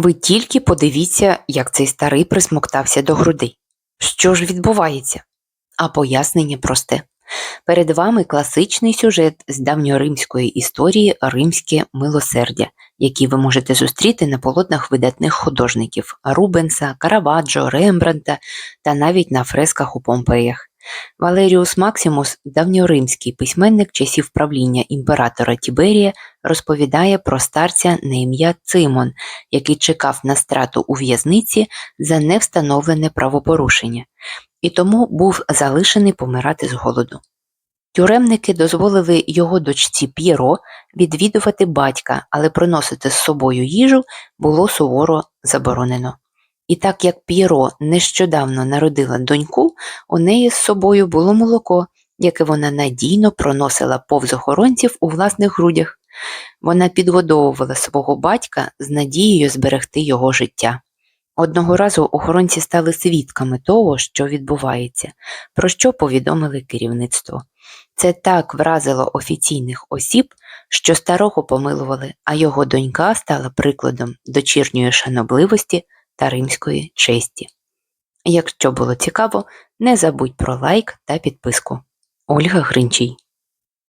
Ви тільки подивіться, як цей старий присмоктався до грудей. Що ж відбувається? А пояснення просте. Перед вами класичний сюжет з давньоримської історії Римське милосердя, який ви можете зустріти на полотнах видатних художників Рубенса, Караваджо, Рембранта та навіть на фресках у Помпеях. Валеріус Максимус, давньоримський письменник часів правління імператора Тіберія, розповідає про старця на ім'я Цимон, який чекав на страту у в'язниці за невстановлене правопорушення, і тому був залишений помирати з голоду. Тюремники дозволили його дочці П'єро відвідувати батька, але приносити з собою їжу було суворо заборонено. І так як П'єро нещодавно народила доньку, у неї з собою було молоко, яке вона надійно проносила повз охоронців у власних грудях. Вона підгодовувала свого батька з надією зберегти його життя. Одного разу охоронці стали свідками того, що відбувається, про що повідомили керівництво. Це так вразило офіційних осіб, що старого помилували, а його донька стала прикладом дочірньої шанобливості та римської честі. Якщо було цікаво, не забудь про лайк та підписку. Ольга Гринчій